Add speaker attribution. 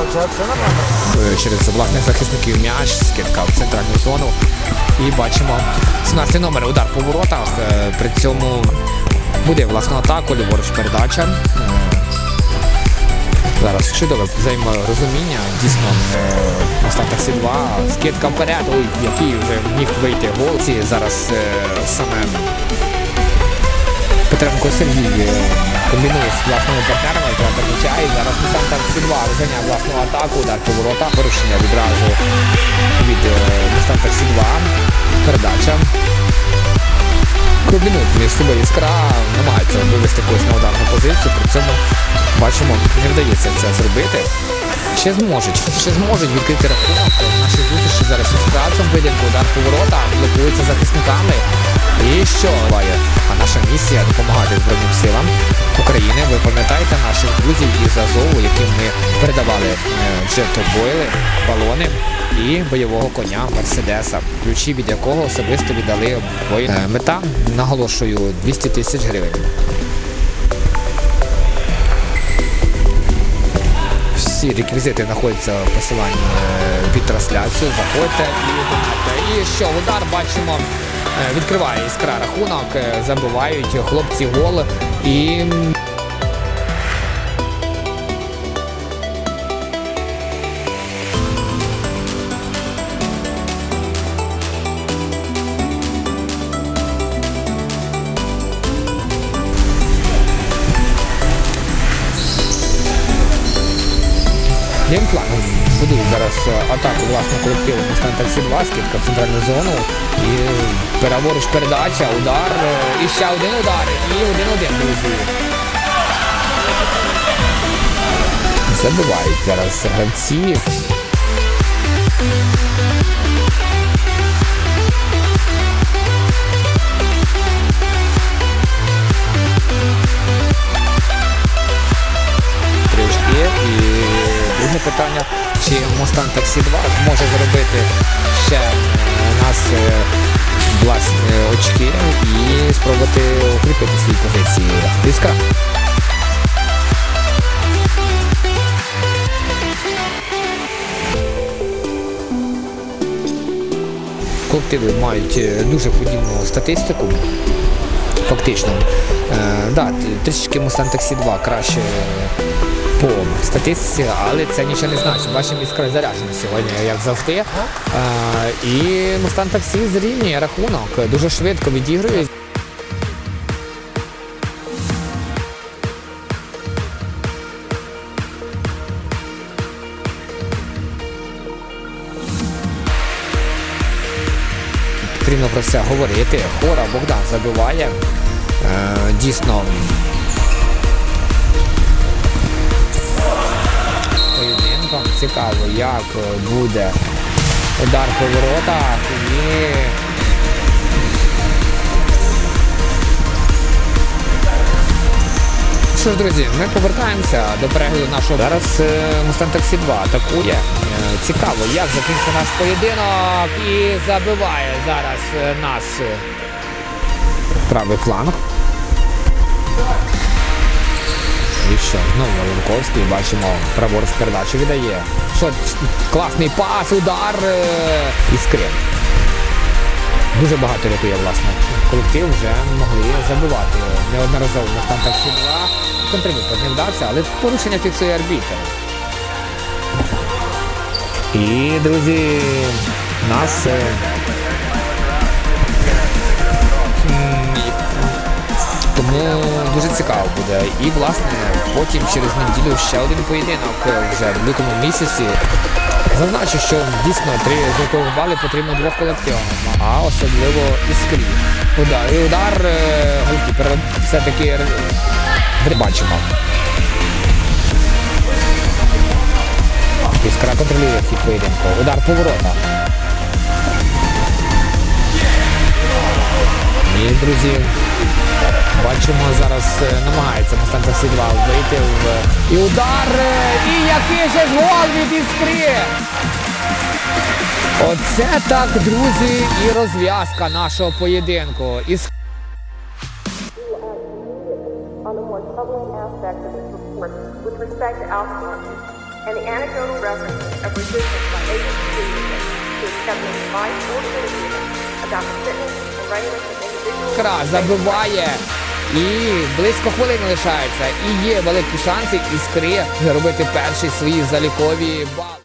Speaker 1: Е, Через власних захисників м'яч, скидка в центральну зону. І бачимо 17 номер удар по воротах. Е, При цьому буде власну атаку, ліворуч передача. Е, Зараз чудове взаєморозуміння. Дійсно, остав таксі 2. Скидка вперед, ой, який вже міг вийти гол. Зараз саме Петренко Сергій е, комбінує з власними партнерами, м'яча і зараз таксі 2 розганяє власну атаку, удар по воротах, порушення відразу від е, Мустан таксі 2. Передача. Комбінують між собою іскра, намагаються вивести когось на ударну позицію, при цьому бачимо, не вдається це зробити. Ще зможуть, ще зможуть відкрити рахунок. Наші зустрічі зараз іскра в цьому поєдинку, удар по воротах, блокується захисниками. І що буває? А наша місія допомагати Збройним силам України. Ви пам'ятаєте наших друзів із Азову, яким ми передавали е, джетобойли, балони і бойового коня Мерседеса, ключі від якого особисто віддали воїн. Е, Мета, наголошую, 200 тисяч гривень. Всі реквізити знаходяться в посиланні е, під трансляцію. Заходьте і донайте. І що, удар бачимо, е, відкриває іскра рахунок, е, забивають хлопці гол і. Геймплан будують зараз е, атаку власного колективу Мустан Таксі 2, скидка в центральну зону. І переворуч передача, удар, е, і ще один удар, і один-один, друзі. Забивають зараз гравці. Питання, чи Mustang Taxi 2 зможе зробити ще у нас е, власні очки і спробувати укріпити свої позиції. Іскра. Колективи мають е, дуже подібну статистику. Фактично. Е, да, трішки Mustang Taxi 2 краще по статистиці, але це нічого не значить. Бачимо іскра заряджена сьогодні, як завжди. І Mustang Taxi зрівнює рахунок, дуже швидко відігрує. Потрібно про це говорити. Хора Богдан забиває. Е, дійсно. Цікаво, як буде удар по воротах і. Що ж, друзі, ми повертаємося до перегляду нашого. Зараз е, Mustang Taxi 2 атакує. Е, Цікаво, як закінчиться наш поєдинок і забиває зараз е, нас е, правий фланг. І що, знову Воронковський, бачимо, праворуч передачу віддає. Що, класний пас, удар е, іскри. Дуже багато рятує власне. Колектив вже могли забивати. Неодноразово на Таксі 2. Контрвипад не вдався, але порушення фіксує арбітер. І, друзі, нас. е, Тому дуже цікаво буде. І, власне, потім через неділю ще один поєдинок вже в лютому місяці. Зазначу, що дійсно три золотих бали потрібно двох колективам, а особливо іскрі. Удар. І удар е, голкіпера все-таки бачимо. Іскра контролює хід поєдинку. Удар по воротах. І, друзі, бачимо, зараз е, намагається Мустан Таксі 2 вийти в... І удар! е, І який же гол від іскри! Оце так, друзі, і розв'язка нашого поєдинку.
Speaker 2: Individuals
Speaker 1: Кра забиває. І близько хвилини лишається. І є великі шанси іскри зробити перші свої залікові бали.